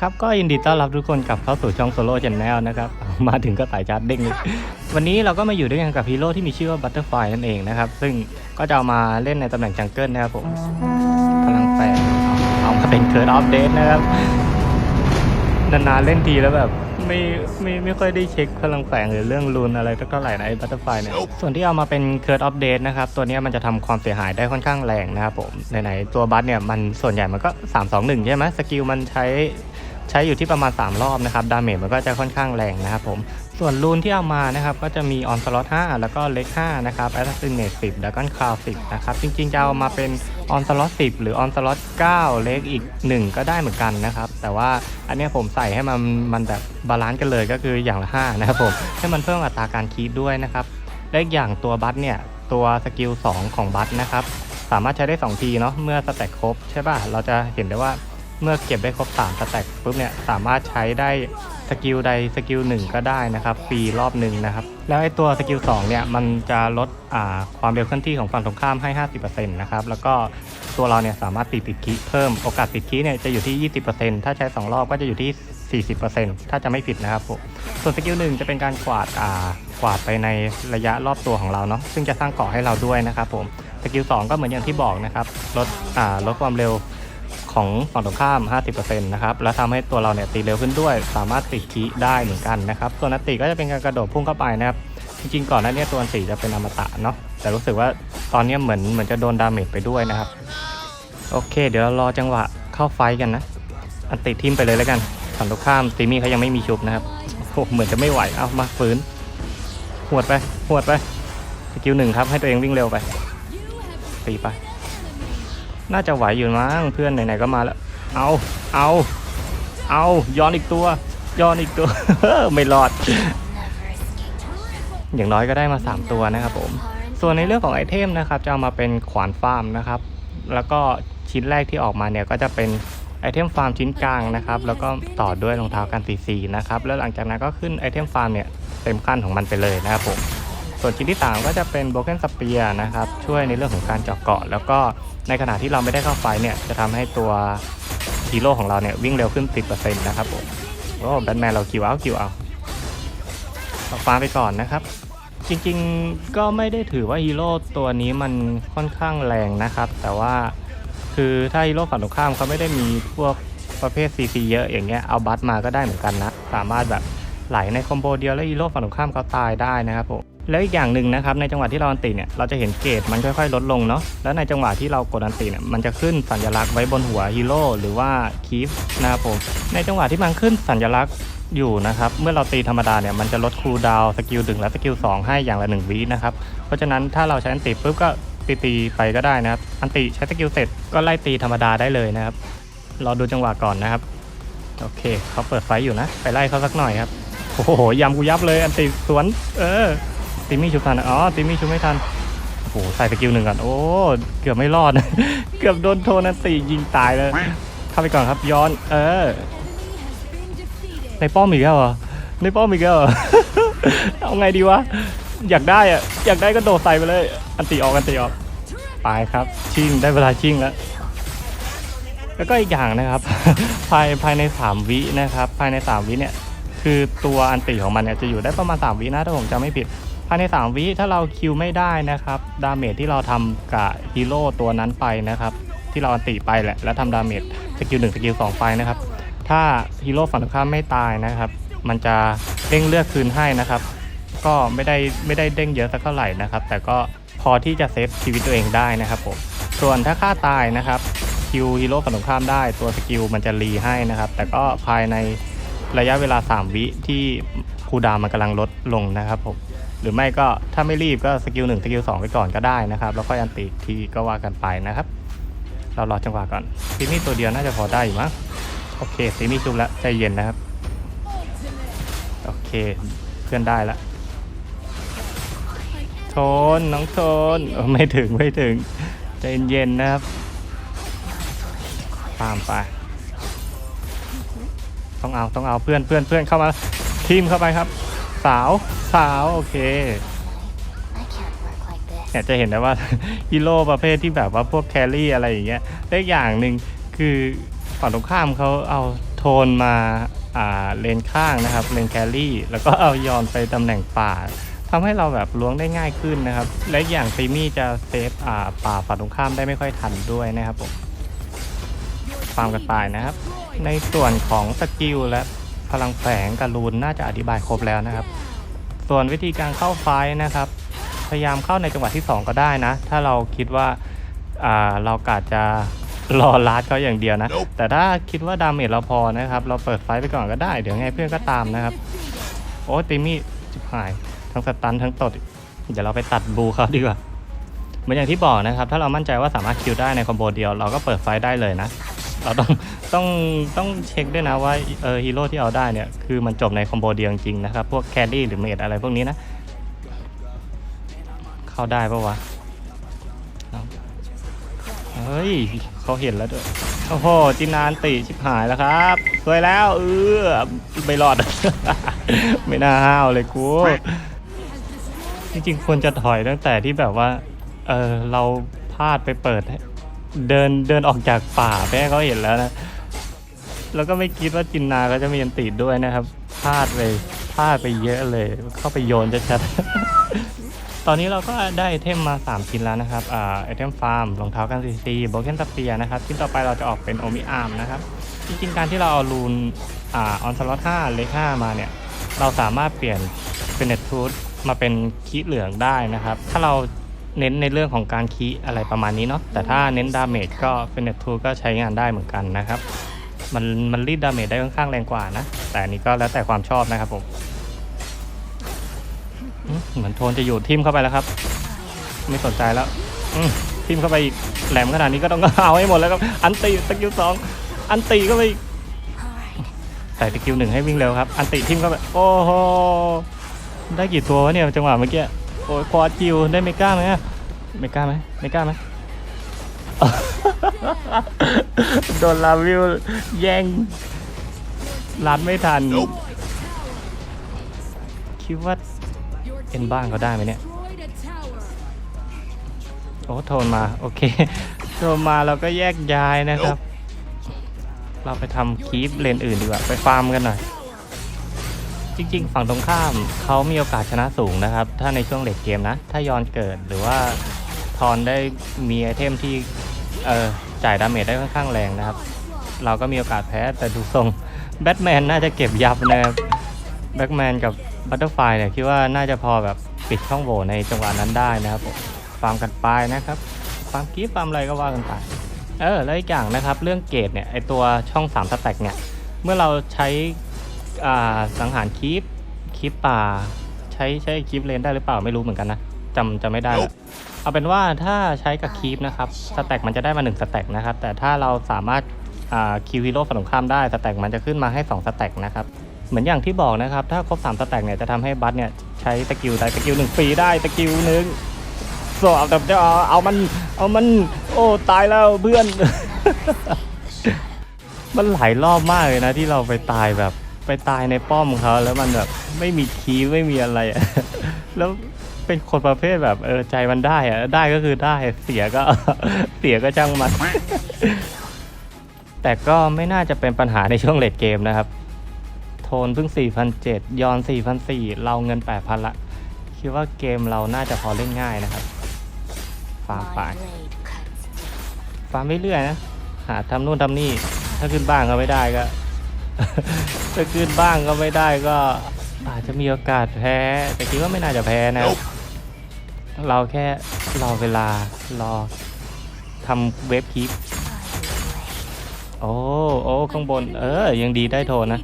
เอาละครับก็ยินดีต้อนรับทุกคนกลับเข้าสู่ช่องโซโล่ a n แนลนะครับมาถึงก็สายชาร์จเด้งเลยวันนี้เราก็มาอยู่ด้วยกันกับฮีโร่ที่มีชื่อว่าบัตเตอร์ไฟนั่นเองนะครับ ซึ่งก็จะเอามาเล่นในตำแหน่งจังเกิลนะครับผมพลังแฝงเอาเอามาเป็นเคิร์ดออฟเดตนะครับนานๆเล่นทีแล้วแบบไม่ไม่ไม่ค่อยได้เช็คพลังแฝงหรือเรื่องรูนอะไรเท่าไหร่นะไอ้บัตเตอร์ไฟเนี่ยส่วนที่เอามาเป็นเคิร์ดอัปเดตนะครับ ตัวเนี้ยมันจะทำความเสียหายได้ค่อนข้างแรงนะครับผมไหนๆตัวบัตเนี่ยมันส่วนใหญ่มันก็ 3 2 1 ใช่ไหมสกิลมันใช้ ใช้อยู่ที่ประมาณ 3 รอบนะครับดาเมจมันก็จะค่อนข้างแรงนะครับผมส่วนรูนที่เอามานะครับก็จะมีออนสล็อต5แล้วก็เล็ก5นะครับแอสซินเนต10แล้วก็คาว10นะครับจริงๆจะเอามาเป็นออนสล็อต10 หรือออนสล็อต9เล็กอีก 1 ก็ได้เหมือนกันนะครับแต่ว่าอันนี้ผมใส่ให้มันมันแบบบาลานซ์กันเลยก็คืออย่างละ5นะครับผมให้มันเพิ่มอัตราการคีดด้วยนะครับและอีกอย่างตัวบัตเนี่ยตัวสกิล2ของบัตนะครับสามารถใช้ได้ 2 ทีเนาะเมื่อสแต็กครบใช่ป่ะเราจะเห็นได้ว่า เมื่อเก็บได้ครบ3สแต็กปุ๊บเนี่ยสามารถใช้ได้สกิลใดสกิล1ก็ได้นะครับฟรีรอบหนึ่งนะครับ แล้วไอ้ตัวสกิล2เนี่ยมันจะลดอ่าความเร็วเคลื่อนที่ของฝั่งตรงข้ามให้ 50%นะครับแล้วก็ตัวเราเนี่ยสามารถติดติดคีเพิ่มโอกาสติดคีเนี่ยจะอยู่ที่ 20%ถ้าใช้ 2 รอบก็จะอยู่ที่ 40%ถ้าจะไม่ผิดนะครับผมส่วนสกิลหนึ่งจะเป็นการกวาดอ่ากวาดไปในระยะรอบตัวของเราเนาะซึ่งจะสร้างเกาะให้เราด้วยนะครับผมสกิลสองก็เหมือนอย่างที่บอกนะครับลดลดความเร็ว ของฝั่งตรงข้าม 50%นะครับ แล้วทำให้ตัวเราเนี่ยตีเร็วขึ้นด้วย สามารถติดคีได้เหมือนกันนะครับส่วนนัตติก็จะเป็นการกระโดดพุ่งเข้าไปนะครับ จริงๆ ก่อนหน้านี้ตัวอันตีจะเป็นอมตะเนาะ แต่รู้สึกว่าตอนนี้เหมือนเหมือนจะโดนดาเมจไปด้วยนะครับ โอเค เดี๋ยวเรารอจังหวะเข้าไฟกันนะ อันติทิมไปเลยแล้วกัน ฝั่งตรงข้ามตีมี่เขายังไม่มีชุบนะครับโอ้เหมือนจะไม่ไหว เอามาฝืน หวดไป หวดไป สกิลหนึ่งครับ ให้ตัวเองวิ่งเร็วไปตีไป น่าจะไหวอยู่มั้งเพื่อนไหนๆก็มาแล้ว เอา เอา เอาย้อนอีกตัว ย้อนอีกตัว ไม่รอด อย่างน้อยก็ได้มา 3 ตัวนะครับผม ส่วนในเรื่องของไอเทมนะครับ จะเอามาเป็นขวานฟาร์มนะครับ แล้วก็ชิ้นแรกที่ออกมาเนี่ยก็จะเป็นไอเทมฟาร์มชิ้นกลางนะครับ แล้วก็ต่อด้วยรองเท้ากันซีซีนะครับ แล้วหลังจากนั้นก็ขึ้นไอเทมฟาร์มเนี่ยเต็มขั้นของมันไปเลยนะครับผม ส่วนชิ้นที่ 3 ก็จะเป็นโบเกนสเปียนะครับ ช่วยในเรื่องของการเจาะเกาะ แล้วก็ในขณะที่เราไม่ได้เข้าไฟเนี่ย จะทำให้ตัวฮีโร่ของเราเนี่ย วิ่งเร็วขึ้น 10%นะครับผมโอ้แบทแมนเราคิวเอาคิวเอาเอาฟ้าไปก่อนนะครับ จริงๆก็ไม่ได้ถือว่าฮีโร่ตัวนี้มันค่อนข้างแรงนะครับ แต่ว่าคือถ้าฮีโร่ฝั่งตรงข้ามเขาไม่ได้มีพวกประเภท CC เยอะอย่างเงี้ยเอาบัตมาก็ได้เหมือนกันนะ สามารถแบบไหลในคอมโบเดียวแล้วฮีโร่ฝั่งตรงข้ามเขาตายได้นะครับผม แล้วอีกอย่างหนึ่งนะครับในจังหวะที่เราอันติเนี่ยเราจะเห็นเกรดมันค่อยๆ ลดลงเนาะแล้วในจังหวะที่เรากดอันติเนี่ยมันจะขึ้นสัญลักษณ์ไว้บนหัวฮีโร่หรือว่าคีฟนะครับผมในจังหวะที่มันขึ้นสัญลักษณ์อยู่นะครับเมื่อเราตีธรรมดาเนี่ยมันจะลดคูลดาวสกิลดึงและสกิล2ให้อย่างละ1วินะครับเพราะฉะนั้นถ้าเราใช้อันติปุ๊บก็ตีตีไปก็ได้นะครับอันติใช้สกิลเสร็จก็ไล่ตีธรรมดาได้เลยนะครับรอดูจังหวะก่อนนะครับโอเคเขาเปิดไฟอยู่นะ ไปไล่เขาสักหน่อยครับโอ้โหยำกูยับเลยอันติสวน เออ ตีมี่ชุบทันนะอ๋อตีมี่ชุบไม่ทันโอ้โหใส่สกิลหนึ่งก่อนโอ้เกือบไม่รอด เกือบโดนโทนันติยิงตายเลยเข้าไปก่อนครับย้อนเออ ในป้อมอีกแล้วเหรอในป้อมอีกแล้วเหรอเอาไงดีวะอยากได้อะอยากได้ก็โดดใส่ไปเลยอันตีออกอันตีออกไปครับ ชิ่งได้เวลาชิ่งแล้วแล้วก็อีกอย่างนะครับ ภายภายใน 3 วินะครับ ภายใน 3 วิเนี่ย คือตัวอันติของมันเนี่ยจะอยู่ได้ประมาณ 3 วินะถ้าผมจำไม่ผิด ภายใน 3 วิถ้าเราคิวไม่ได้นะครับดาเมจที่เราทำกับฮีโร่ตัวนั้นไปนะครับ ที่เราอันติไปแหละแล้วทำดาเมจสกิลหนึ่งสกิลสองไปนะครับ ถ้าฮีโร่ฝั่งตรงข้ามไม่ตายนะครับ มันจะเด้งเลือดคืนให้นะครับ ก็ไม่ได้ไม่ได้เด้งเยอะสักเท่าไหร่นะครับ แต่ก็พอที่จะเซฟชีวิตตัวเองได้นะครับผมส่วนถ้าฆ่าตายนะครับคิวฮีโร่ฝั่งตรงข้ามได้ตัวสกิลมันจะรีให้นะครับ แต่ก็ภายในระยะเวลา 3 วิที่ คูลดาวมันกำลังลดลงนะครับผมหรือไม่ก็ถ้าไม่รีบก็สกิลหนึ่งสกิลสองไปก่อนก็ได้นะครับแล้วค่อยอันติอีทีก็ว่ากันไปนะครับ เรารอจังหวะก่อนทีนี่ตัวเดียวน่าจะพอได้อยู่มั้งโอเคซีมี่จุบแล้วใจเย็นนะครับโอเคเพื่อนได้แล้วโทนน้องโทนไม่ถึงไม่ถึงใจเย็นๆนะครับตามไปต้องเอาต้องเอาเพื่อนเพื่อนเพื่อนเข้ามา ทีมเข้าไปครับ สาวสาวโอเค I can't work like this. เนี่ยจะเห็นได้ว่าฮีโร่ประเภทที่แบบว่าพวกแครี่อะไรอย่างเงี้ยได้อย่างหนึ่งคือฝั่งตรงข้ามเขาเอาโทนมาอ่าเลนข้างนะครับเลนแครี่ แล้วก็เอายอนไปตำแหน่งป่าทำให้เราแบบล้วงได้ง่ายขึ้นนะครับ และอีกอย่างตีมี่จะเซฟอ่าป่าฝั่งตรงข้ามได้ไม่ค่อยทันด้วยนะครับผมฟาร์มกันไปนะครับ ในส่วนของสกิลและ พลังแฝงกับรูนน่าจะอธิบายครบแล้วนะครับ ส่วนวิธีการเข้าไฟท์นะครับ พยายามเข้าในจังหวะที่ 2 ก็ได้นะ ถ้าเราคิดว่าอ่าเรากาจะรอลาดเขาอย่างเดียวนะ แต่ถ้าคิดว่าดาเมจเราพอนะครับ เราเปิดไฟท์ไปก่อนก็ได้ เดี๋ยวไงเพื่อนก็ตามนะครับ โอ้ติมี่จิบหาย ทั้งสตันทั้งตด เดี๋ยวเราไปตัดบูเขาดีกว่าเหมือนอย่างที่บอกนะครับ ถ้าเรามั่นใจว่าสามารถคิวได้ในคอมโบเดียว เราก็เปิดไฟท์ได้เลยนะ เราต้อง ต้องต้องเช็คด้วยนะว่าเออฮีโร่ที่เอาได้เนี่ย คือมันจบในคอมโบเดียวจริงๆนะครับ พวกแครี่หรือเมดอะไรพวกนี้นะ เข้าได้ปะวะเฮ้ยเขาเห็นแล้วด้วยโอ้โหจินานติชิบหายแล้วครับสวยแล้วเออไม่รอด ไม่น่าห้าวเลยกูจริงๆควรจะถอยตั้งแต่ที่แบบว่า เออเราพลาดไปเปิด เดินเดินออกจากป่าไปให้เขาเห็นแล้วนะ แล้วก็ไม่คิดว่าจินนาก็จะมีอันติดด้วยนะครับพลาดไปพลาดไปเยอะเลย เข้าไปโยนจะชัดๆ ตอนนี้เราก็ได้ไอเทมมา 3 ชิ้นแล้วนะครับอ่าไอเทมฟาร์มรองเท้ากันซีซีโบเกนสเปียนะครับชิ้นต่อไปเราจะออกเป็นโอมิอาร์มนะครับ จริงๆ การที่เราเอารูนอ่าออนสล็อต5เลข5มาเนี่ย เราสามารถเปลี่ยนเป็นเน็ตทูธมาเป็นคีเหลืองได้นะครับ ถ้าเราเน้นในเรื่องของการคีอะไรประมาณนี้เนาะแต่ถ้าเน้นดาเมจก็เป็นเน็ตทูก็ใช้งานได้เหมือนกันนะครับ มันมันรีดดาเมจได้ค่อนข้างแรงกว่านะ แต่อันนี้ก็แล้วแต่ความชอบนะครับผมเหมือนโทนจะอยู่ทิมเข้าไปแล้วครับ ไม่สนใจแล้วอทิมเข้าไปอีกแหลมขนาดนี้ก็ต้องเอาให้หมดแล้วครับอันตีสกิลสองอันตีก็ไปอีกใส่สกิลหนึ่งให้วิ่งเร็วครับ อันตีทิมเข้าไปโอ้โหได้กี่ตัววะเนี่ยจังหวะเมื่อกี้โอ้ยควอดคิวได้เมก้าไหมอะเมก้าไหมเมก้าไหม โดนลาวิวแย่งรัดไม่ทัน คิดว่าเอ็นบ้างเขาได้ไหมเนี่ย โอ้โทนมา โอเค โทนมาเราก็แยกย้ายนะครับ เราไปทำคีปเลนอื่นดีกว่า ไปฟาร์มกันหน่อย จริงๆ ฝั่งตรงข้ามเขามีโอกาสชนะสูงนะครับ ถ้าในช่วงเลดเกมนะ ถ้ายอนเกิดหรือว่าทอนได้มีไอเทมที่ เออจ่ายดาเมจได้ค่อนข้างแรงนะครับ เราก็มีโอกาสแพ้แต่ดูทรงแบทแมนน่าจะเก็บยับนะครับแบทแมนกับบัตเตอร์ไฟเนี่ยคิดว่าน่าจะพอแบบปิดช่องโหว่ในจังหวะนั้นได้นะครับฟาร์มกันไปนะครับฟาร์มกีฟฟาร์มอะไรก็ว่ากันไปเออแล้วอีกอย่างนะครับ เรื่องเกรดเนี่ยไอตัวช่อง3สแต็กเนี่ยเมื่อเราใช้อ่าสังหารคีปคีปป่า ใช้ใช้คีปเลนได้หรือเปล่าไม่รู้เหมือนกันนะจำจำไม่ได้ละ เอาเป็นว่าถ้าใช้กับคีปนะครับสแต็กมันจะได้มา1สแต็กนะครับ แต่ถ้าเราสามารถอ่าคิวฮีโร่ฝั่งตรงข้ามได้สแต็กมันจะขึ้นมาให้2สแต็กนะครับเหมือนอย่างที่บอกนะครับ ถ้าครบ3สแต็กเนี่ยจะทำให้บัตเนี่ยใช้สกิลได้สกิลหนึ่งฟรีได้สกิลหนึ่งสอบแบบจะเอาเอามันเอามันโอ้ตายแล้วเพื่อน มันหลายรอบมากเลยนะที่เราไปตายแบบไปตายในป้อมเขาแล้วมันแบบไม่มีคีย์ไม่มีอะไรอะแล้ว เป็นคนประเภทแบบเออใจมันได้อะได้ก็คือได้เสียก็ เสียก็ช่างมัน แต่ก็ไม่น่าจะเป็นปัญหาในช่วงเลดเกมนะครับ โทนเพิ่ง 4,007ยอน 4,004เราเงิน 8,000 ละ คิดว่าเกมเราน่าจะพอเล่นง่ายนะครับ ฟาร์มไปฟาร์มเรื่อยๆนะ หาทำนู่นทำนี่ ถ้าขึ้นบ้างก็ไม่ได้ก็ ถ้าขึ้นบ้างก็ไม่ได้ก็อาจจะมีโอกาสแพ้ แต่คิดว่าไม่น่าจะแพ้นะ เราแค่รอเวลารอทำเว็บคลิป โอ้โอ้ข้างบน เออ ยังดีได้โทนนะ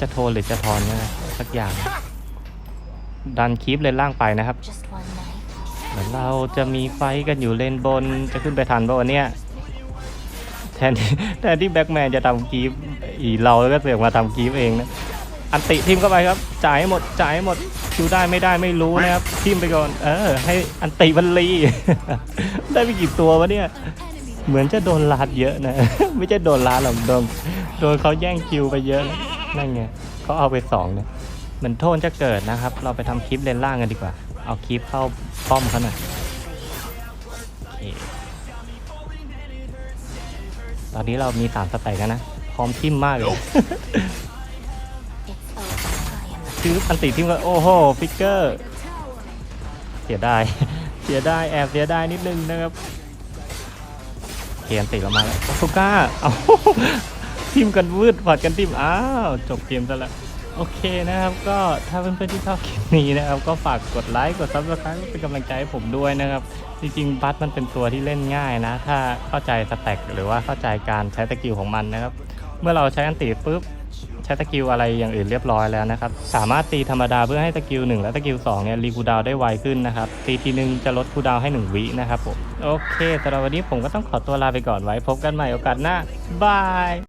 จะโทนหรือจะทอนนี่ยสักอย่าง ดันคลิปเลนล่างไปนะครับ เหมือนเราจะมีไฟกันอยู่เลนบน จะขึ้นไปทันป่ะวันเนี้ยแทนที่แทนที่แบ็กแมนจะทำกีฟอีเราก็เสือกมาทำกีฟเองนะ อันติทิมเข้าไปครับ จ่ายให้หมด จ่ายให้หมดคิวได้ไม่ได้ไม่รู้นะครับ ทิมไปก่อน เออ ให้อันติบันลี ได้ไปกี่ตัววะเนี่ย เหมือนจะโดนลาดเยอะนะ ไม่ใช่โดนลาดหรอกโดนโดนเขาแย่งคิวไปเยอะนะนั่นไงเขาเอาไปสองเนี่ยเหมือนโทนจะเกิดนะครับ เราไปทำคลิปเลนล่างกันดีกว่า เอาคลิปเข้าป้อมเขาหน่อยโอเคตอนนี้เรามีสามสแต็กแล้วนะ พร้อมทิมมากเลย คืออันติทิมก็โอ้โหฟิกเกอร์เสียดายเสียดายแอบเสียดายนิดนึงนะครับเกียนติเรามาแล้วโอซุก้าเอาทิมกันวืดผัดกันทิมอ้าวจบเกมซะแล้วโอเคนะครับก็ถ้าเพื่อนๆที่ชอบคลิปนี้นะครับ ก็ฝากกดไลค์กดซับสไครต์เป็นกำลังใจให้ผมด้วยนะครับ จริงๆบัสมันเป็นตัวที่เล่นง่ายนะ ถ้าเข้าใจสแต็กหรือว่าเข้าใจการใช้สกิลของมันนะครับ เมื่อเราใช้อันติปุ๊บ ใช้สกิลอะไรอย่างอื่นเรียบร้อยแล้วนะครับ สามารถตีธรรมดาเพื่อให้สกิล1และสกิล2เนี่ยรีคูดาวได้ไวขึ้นนะครับ ตีทีนึงจะลดคูดาวให้ 1 วินะครับผม โอเคสำหรับวันนี้ผมก็ต้องขอตัวลาไปก่อนไว้ พบกันใหม่โอกาสหน้าบาย